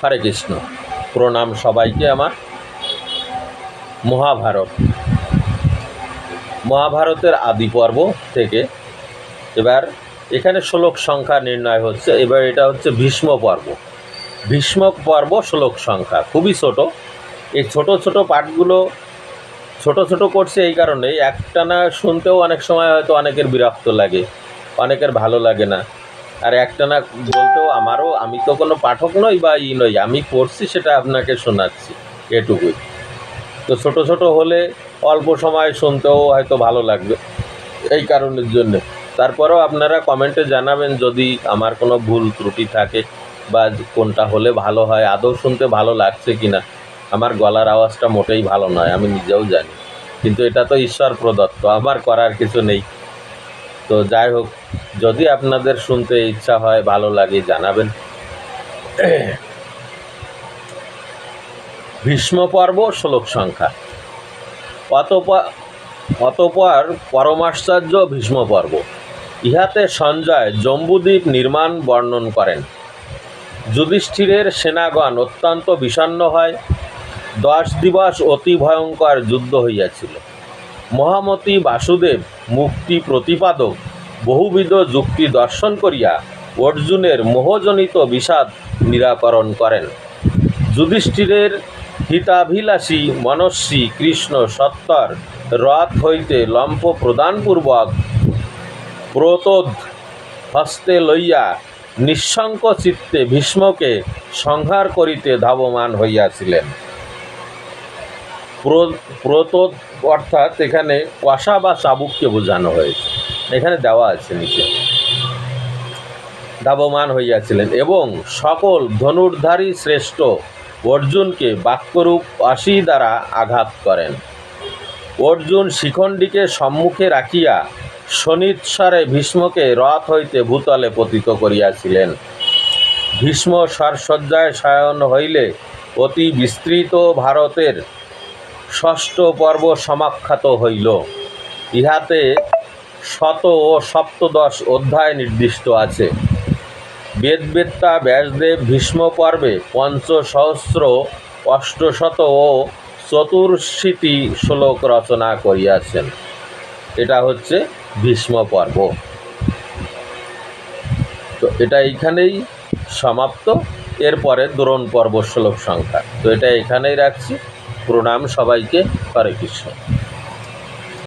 হরে কৃষ্ণ। প্রণাম সবাইকে আমার। মহাভারত। মহাভারতের আদি পর্ব থেকে এবার এখানে শ্লোক সংখ্যা নির্ণয় হচ্ছে। এবার এটা হচ্ছে ভীষ্ম পর্ব। ভীষ্ম পর্ব শ্লোক সংখ্যা খুবই ছোট। এই ছোট ছোট পাঠগুলো ছোট ছোট করছে এই কারণে একটানা শুনতেও অনেক সময় হয়তো অনেকের বিরক্ত লাগে, অনেকের ভালো লাগে না। আর একটানা বলতেও আমারও, আমি তো কোনো পাঠক নই বা ই নই, আমি পড়ছি সেটা আপনাকে শোনাচ্ছি এটুকুই। তো ছোট ছোট হলে অল্প সময় শুনতেও হয়তো ভালো লাগবে এই কারণের জন্য। তারপরেও আপনারা কমেন্টে জানাবেন যদি আমার কোনো ভুল ত্রুটি থাকে বা কোনটা হলে ভালো হয়, আদৌ শুনতে ভালো লাগছে কি না আমার গলার আওয়াজটা মোটেই ভালো নয়, আমি নিজেও জানি। কিন্তু এটা তো ঈশ্বর প্রদত্ত, আমার করার কিছু নেই। তো যাই হোক, যদি আপনাদের শুনতে ইচ্ছা হয়, ভালো লাগে, জানাবেন। ভীষ্ম পর্ব, শ্লোক সংখ্যা। অতপর অতপর পরমাশ্চর্য ভীষ্ম পর্ব। ইহাতে সঞ্জয় জম্বুদ্বীপ নির্মাণ বর্ণন করেন। যুধিষ্ঠিরের সেনাগণ অত্যন্ত বিষণ্ণ হয়। দশ দিবস অতি ভয়ঙ্কর যুদ্ধ হইয়াছিল। মহামতি বাসুদেব মুক্তি প্রতিপাদক, বহুবিধ যুক্তি দর্শন করিয়া অর্জুনের মোহজনিত বিষাদ নিরাকরণ করেন। যুধিষ্ঠিরের হিতাভিলাষী মনস্বী কৃষ্ণ সত্তর রথ হইতে লম্ফ প্রদানপূর্বক প্রতোদ হস্তে লইয়া নিঃশঙ্ক চিত্তে ভীষ্মকে সংহার করিতে ধাবমান হইয়াছিলেন। প্র- প্রতোদ অর্থাৎ এখানে কষা বা চাবুককে বোঝানো হয়েছে। এখানে দেওয়া আছে নিচে। ধাবমান হইয়াছিলেন এবং সকল ধনুর্ধারী শ্রেষ্ঠ অর্জুনকে বাক্যরূপ অসি দ্বারা আঘাত করেন। অর্জুন শিখণ্ডীকে সম্মুখে রাখিয়া শনিৎসরে ভীষ্মকে রথ হইতে ভূতলে পতিত করিয়াছিলেন। ভীষ্ম সারসজ্জায় শয়ন হইলে অতি বিস্তৃত ভারতের ষষ্ঠ পর্ব সমাখ্যাত হইল। ইহাতে শত ও সপ্তদশ অধ্যায় নির্দিষ্ট আছে। বেদবেত্তা ব্যাসদেব ভীষ্ম পর্বে পঞ্চসহস্র, অষ্টশত ও চতুর্শীতি শ্লোক রচনা করিয়াছেন। এটা হচ্ছে ভীষ্ম পর্ব। তো এটা এইখানেই সমাপ্ত। এরপরে দ্রোণ পর্ব শ্লোক সংখ্যা। তো এটা এখানেই রাখছি। প্রণাম সবাইকে হরে কৃষ্ণ।